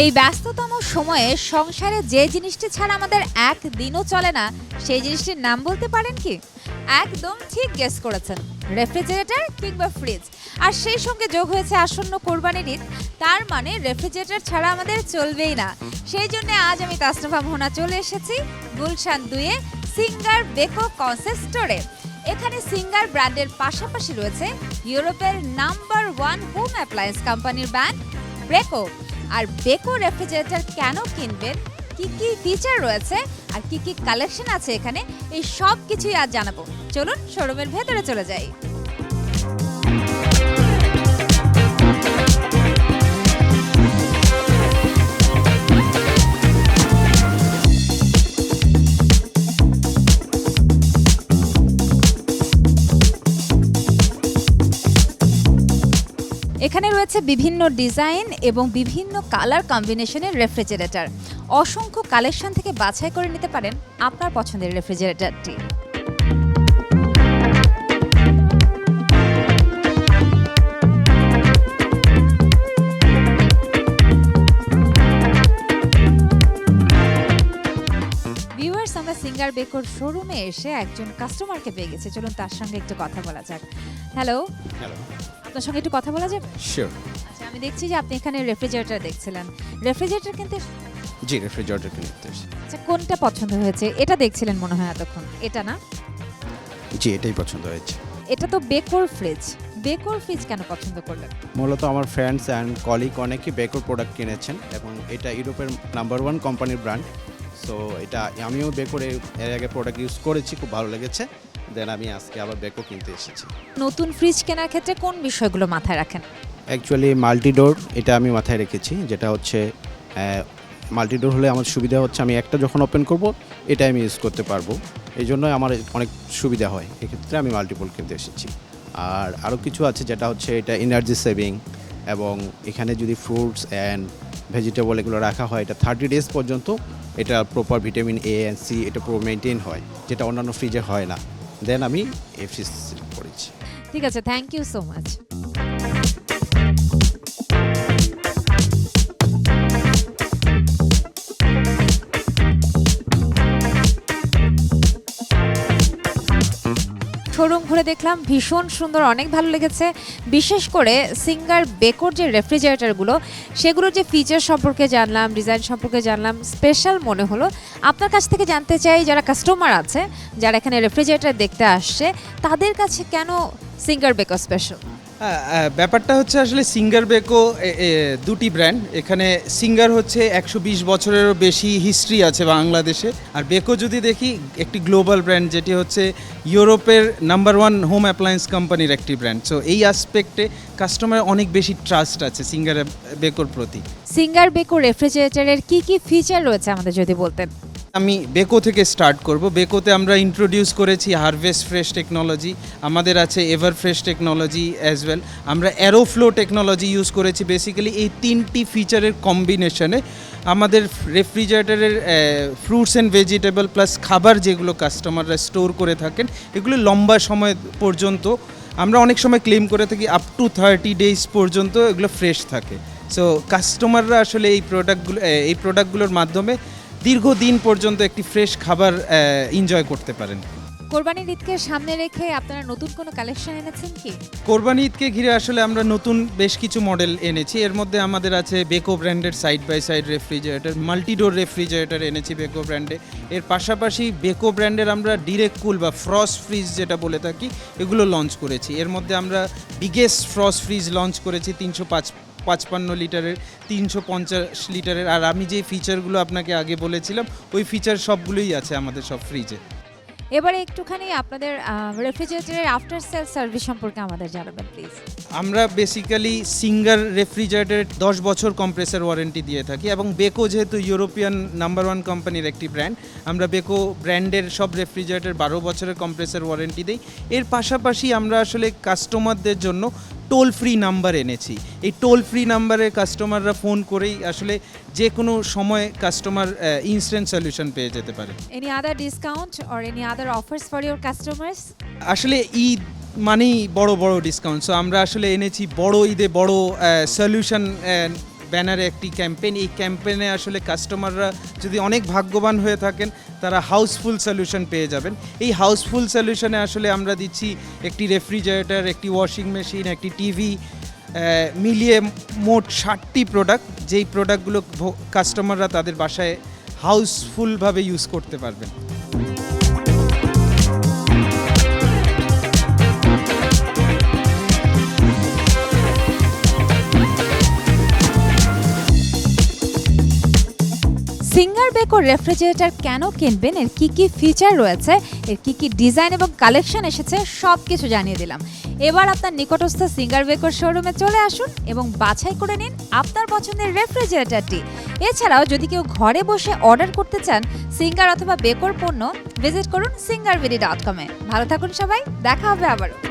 এই ব্যস্ততম সময়ে সংসারে যে জিনিসটি ছাড়া আমাদের এক দিনও চলে না, সেই জিনিসটির নাম বলতে পারেন কি? একদম ঠিক গেস করেছেন। রেফ্রিজারেটর কিংবা ফ্রিজ আর সেই সঙ্গে যোগ হয়েছে আসন্ন কোরবানির ঈদ। তার মানে রেফ্রিজারেটর ছাড়া আমাদের চলবেই না। সেই জন্য আজ আমি তাসনফা মোহনা চলে এসেছি গুলশান দুয়ে সিঙ্গার বেকো কনসেপ্ট স্টোরে। এখানে সিঙ্গার ব্র্যান্ডের পাশাপাশি রয়েছে ইউরোপের নাম্বার ওয়ান হোম অ্যাপ্লায়েন্স কোম্পানির ব্র্যান্ড ব্রেকো আর বেকো রেফ্রিজারেটর কেন কিনবেন? কি কি ফিচার রয়েছে? আর কি কি কালেকশন আছে এখানে? এই সব কিছুই আজ জানাব। চলুন শোরুমের ভেতরে চলে যাই। এখানে রয়েছে বিভিন্ন ডিজাইন এবং বিভিন্ন কালার কম্বিনেশনের রেফ্রিজারেটর। অসংখ্য কালেকশন থেকে বাছাই করে নিতে পারেন আপনার পছন্দের রেফ্রিজারেটরটি। আমরা সিঙ্গার বেকর শোরুমে এসে একজন কাস্টমারকে পেয়ে গেছে। চলুন তার সঙ্গে একটু কথা বলা যাক। হ্যালো আপনার সঙ্গে একটু কথা বলা যাবে? শিওর আচ্ছা আমি দেখছি যে আপনি এখানে রেফ্রিজারেটর দেখছিলেন। রেফ্রিজারেটর কিনতে জি রেফ্রিজারেটর কিনতে আচ্ছা কোনটা পছন্দ হয়েছে? এটা দেখছিলেন মনে হয় এতক্ষণ। এটা না? জি এটাই পছন্দ হয়েছে। এটা তো বেকোর ফ্রিজ। বেকোর ফ্রিজ কেন পছন্দ করলেন? মূলত আমার ফ্রেন্ডস অ্যান্ড কলিগ অনেকেই বেকর প্রোডাক্ট কিনেছেন এবং এটা ইউরোপের নাম্বার ওয়ান কোম্পানির ব্র্যান্ড সো এটা আমিও বেকরে এর আগে প্রোডাক্ট ইউজ করেছি খুব ভালো লেগেছে। দেন আমি আজকে আবার বেকো কিনতে এসেছি। নতুন ফ্রিজ কেনার ক্ষেত্রে কোন বিষয়গুলো মাথায় রাখেন? অ্যাকচুয়ালি মাল্টিডোর এটা আমি মাথায় রেখেছি যেটা হচ্ছে মাল্টিডোর হলে আমার সুবিধা হচ্ছে আমি একটা যখন ওপেন করব এটা আমি ইউজ করতে পারব। এই জন্য আমার অনেক সুবিধা হয়। এক্ষেত্রে আমি মাল্টিপল কিনতে এসেছি। আর আরও কিছু আছে যেটা হচ্ছে এটা এনার্জি সেভিং এবং এখানে যদি ফ্রুটস অ্যান্ড ভেজিটেবল এগুলো রাখা হয় এটা থার্টি ডেজ পর্যন্ত এটা proper vitamin A and C এটা পুরো মেনটেন হয় যেটা অন্যান্য ফ্রিজে হয় না। দেন আমি এফিস পড়েছি। ঠিক আছে thank you so much showroom ঘুরে দেখলাম, ভীষণ সুন্দর, অনেক ভালো লেগেছে। বিশেষ করে সিঙ্গার বেকর যে রেফ্রিজারেটারগুলো, সেগুলোর যে ফিচার সম্পর্কে জানলাম ডিজাইন সম্পর্কে জানলাম স্পেশাল মনে হলো। আপনার কাছ থেকে জানতে চাই, যারা কাস্টমার আছে, যারা এখানে রেফ্রিজারেটার দেখতে আসছে, তাদের কাছে কেন সিঙ্গার বেকর স্পেশাল ব্যাপারটা হচ্ছে আসলে সিঙ্গার বেকো দুটি ব্র্যান্ড এখানে সিঙ্গার হচ্ছে একশো বিশ বছরেরও বেশি হিস্ট্রি আছে বাংলাদেশে। আর বেকো যদি দেখি, একটি গ্লোবাল ব্র্যান্ড যেটি হচ্ছে ইউরোপের নাম্বার ওয়ান হোম অ্যাপ্লায়েন্স কোম্পানির একটি ব্র্যান্ড সো এই আসপেক্টে কাস্টমার অনেক বেশি ট্রাস্ট আছে সিঙ্গার বেকোর প্রতি। সিঙ্গার বেকো রেফ্রিজারেটরের কি কি ফিচার রয়েছে আমাদের যদি বলতেন? আমি বেকো থেকে স্টার্ট করব। বেকোতে আমরা ইন্ট্রোডিউস করেছি হারভেস্ট ফ্রেশ টেকনোলজি আমাদের আছে ever fresh technology as well আমরা অ্যারোফ্লো টেকনোলজি ইউজ করেছি। বেসিক্যালি এই তিনটি ফিচারের কম্বিনেশনে আমাদের রেফ্রিজারেটারের ফ্রুটস অ্যান্ড ভেজিটেবল প্লাস খাবার যেগুলো কাস্টমাররা স্টোর করে থাকেন, এগুলো লম্বা সময় পর্যন্ত আমরা অনেক সময় ক্লেম করে থাকি আপ টু থার্টি ডেজ পর্যন্ত এগুলো ফ্রেশ থাকে। সো কাস্টমাররা আসলে এই প্রোডাক্টগুলো এই প্রোডাক্টগুলোর মাধ্যমে দীর্ঘদিন পর্যন্ত একটি ফ্রেশ খাবার এনজয় করতে পারেন। কোরবানির ঈদকে সামনে রেখে আপনারা নতুন কোনো কালেকশন এনেছেন কি? কোরবানি ঈদকে ঘিরে আসলে আমরা নতুন বেশ কিছু মডেল এনেছি। এর মধ্যে আমাদের আছে বেকো ব্র্যান্ডের side by side refrigerator multidoor refrigerator এনেছি বেকো ব্র্যান্ডে এর পাশাপাশি বেকো ব্র্যান্ডের আমরা ডিরেক্ট কুল বা ফ্রস ফ্রিজ যেটা বলে থাকি এগুলো লঞ্চ করেছি। এর মধ্যে আমরা বিগেস্ট ফ্রস ফ্রিজ লঞ্চ করেছি তিনশো পাঁচ পাঁচপান্ন লিটারের তিনশো পঞ্চাশ লিটারের। আর আমি যে ফিচারগুলো আপনাকে আগে বলেছিলাম ওই ফিচার সবগুলোই আছে আমাদের সব ফ্রিজে এবারে একটুখানি আপনাদের রেফ্রিজারেটরের আফটার সেল সার্ভিস সম্পর্কে আমাদের জানাবেন প্লিজ আমরা বেসিক্যালি সিঙ্গার রেফ্রিজারেটরের দশ বছর কম্প্রেসার ওয়ারেন্টি দিয়ে থাকি এবং বেকো যেহেতু ইউরোপিয়ান নাম্বার ওয়ান কোম্পানির একটি ব্র্যান্ড আমরা বেকো ব্র্যান্ডের সব রেফ্রিজারেটর বারো বছরের কম্প্রেসার ওয়ারেন্টি দিই। এর পাশাপাশি আমরা আসলে কাস্টমারদের জন্য টোল ফ্রি নাম্বার এনেছি। এই টোল ফ্রি নাম্বারে কাস্টমাররা ফোন করেই আসলে যে কোনো সময় কাস্টমার ইনস্ট্যান্ট সলিউশন পেয়ে যেতে পারে। Any other discount or any other offers for your customers আসলে ঈদ মানেই বড় বড় ডিসকাউন্ট সো আমরা আসলে এনেছি বড় ঈদে বড় সলিউশন ব্যানারে একটি ক্যাম্পেইন, এই ক্যাম্পেইনে আসলে কাস্টমাররা যদি অনেক ভাগ্যবান হয়ে থাকেন, তারা হাউসফুল সলিউশন পেয়ে যাবেন। এই হাউসফুল সলিউশনে আসলে আমরা দিচ্ছি একটি রেফ্রিজারেটর, একটি ওয়াশিং মেশিন, একটি টিভি মিলিয়ে মোট ষাটটি প্রোডাক্ট। যেই প্রোডাক্টগুলো কাস্টমাররা তাদের বাসায় হাউসফুলভাবে ইউজ করতে পারবেন। সিঙ্গার বেকো রেফ্রিজারেটর কেন কিনবেন? এর কী কী ফিচার রয়েছে? এর কী কী ডিজাইন এবং কালেকশন এসেছে? সব কিছু জানিয়ে দিলাম। এবার আপনার নিকটস্থ সিঙ্গার বেকোর শোরুমে চলে আসুন এবং বাছাই করে নিন আপনার পছন্দের রেফ্রিজারেটরটি। এছাড়াও যদি কেউ ঘরে বসে অর্ডার করতে চান সিঙ্গার অথবা বেকোর পণ্য ভিজিট করুন সিঙ্গারবিডি ডট কমে ভালো থাকুন সবাই, দেখা হবে আবারও।